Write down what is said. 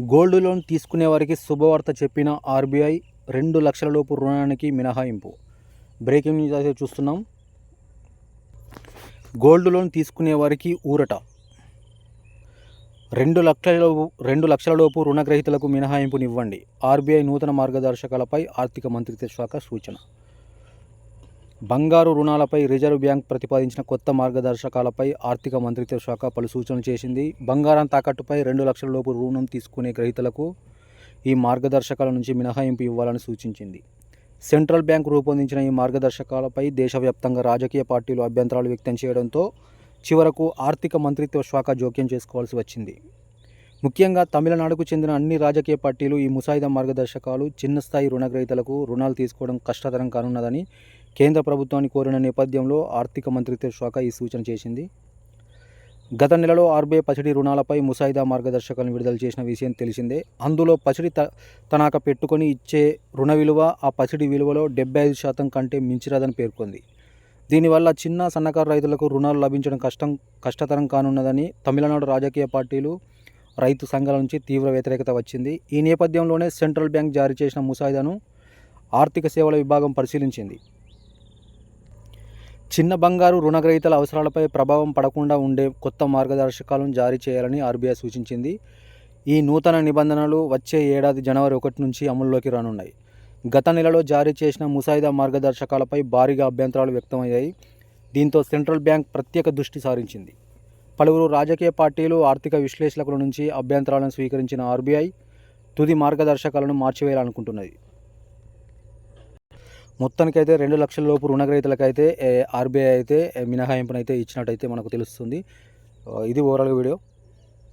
Gold loan తీసుకునే వారికి శుభవార్త చెప్పిన ఆర్బీఐ రెండు లక్షల లోపు రుణానికి మినహాయింపు. బ్రేకింగ్ న్యూస్ అయితే చూస్తున్నాం. గోల్డ్ లోన్ తీసుకునే వారికి ఊరట. రెండు లక్షల లోపు రెండు లక్షల లోపు రుణగ్రహీతలకు మినహాయింపునివ్వండి. ఆర్బీఐ నూతన మార్గదర్శకాలపై ఆర్థిక మంత్రిత్వ శాఖ సూచన. బంగారు రుణాలపై రిజర్వ్ బ్యాంక్ ప్రతిపాదించిన కొత్త మార్గదర్శకాలపై ఆర్థిక మంత్రిత్వ శాఖ పలు సూచనలు చేసింది. బంగారం తాకట్టుపై రెండు లక్షల లోపు రుణం తీసుకునే గ్రహీతలకు ఈ మార్గదర్శకాల నుంచి మినహాయింపు ఇవ్వాలని సూచించింది. సెంట్రల్ బ్యాంక్ రూపొందించిన ఈ మార్గదర్శకాలపై దేశవ్యాప్తంగా రాజకీయ పార్టీలు అభ్యంతరాలు వ్యక్తం చేయడంతో చివరకు ఆర్థిక మంత్రిత్వ శాఖ జోక్యం చేసుకోవాల్సి వచ్చింది. ముఖ్యంగా తమిళనాడుకు చెందిన అన్ని రాజకీయ పార్టీలు ఈ ముసాయిదా మార్గదర్శకాలు చిన్న స్థాయి రుణగ్రహీతలకు రుణాలు తీసుకోవడం కష్టతరం కానున్నదని కేంద్ర ప్రభుత్వాన్ని కోరిన నేపథ్యంలో ఆర్థిక మంత్రిత్వ శాఖ ఈ సూచన చేసింది. గత నెలలో ఆర్బీఐ పసిడి రుణాలపై ముసాయిదా మార్గదర్శకాలను విడుదల చేసిన విషయం తెలిసిందే. అందులో పసిడి త తనఖా పెట్టుకొని ఇచ్చే రుణ విలువ ఆ పసిడి విలువలో డెబ్బై ఐదు శాతం కంటే మించిరాదని పేర్కొంది. దీనివల్ల చిన్న సన్నకారు రైతులకు రుణాలు లభించడం కష్టం కష్టతరం కానున్నదని తమిళనాడు రాజకీయ పార్టీలు రైతు సంఘాల నుంచి తీవ్ర వ్యతిరేకత వచ్చింది. ఈ నేపథ్యంలోనే సెంట్రల్ బ్యాంక్ జారీ చేసిన ముసాయిదాను ఆర్థిక సేవల విభాగం పరిశీలించింది. చిన్న బంగారు రుణగ్రహీతల అవసరాలపై ప్రభావం పడకుండా ఉండే కొత్త మార్గదర్శకాలను జారీ చేయాలని ఆర్బీఐ సూచించింది. ఈ నూతన నిబంధనలు వచ్చే ఏడాది జనవరి ఒకటి నుంచి అమల్లోకి రానున్నాయి. గత నెలలో జారీ చేసిన ముసాయిదా మార్గదర్శకాలపై భారీగా అభ్యంతరాలు వ్యక్తమయ్యాయి. దీంతో సెంట్రల్ బ్యాంక్ ప్రత్యేక దృష్టి సారించింది. పలువురు రాజకీయ పార్టీలు ఆర్థిక విశ్లేషకుల నుంచి అభ్యంతరాలను స్వీకరించిన ఆర్బీఐ తుది మార్గదర్శకాలను మార్చివేయాలనుకుంటున్నది. మొత్తానికైతే రెండు లక్షల లోపు రుణగ్రహీతలకైతే ఆర్బీఐ అయితే మినహాయింపునైతే ఇచ్చినట్టయితే మనకు తెలుస్తుంది. ఇది ఓవరాల్గా వీడియో.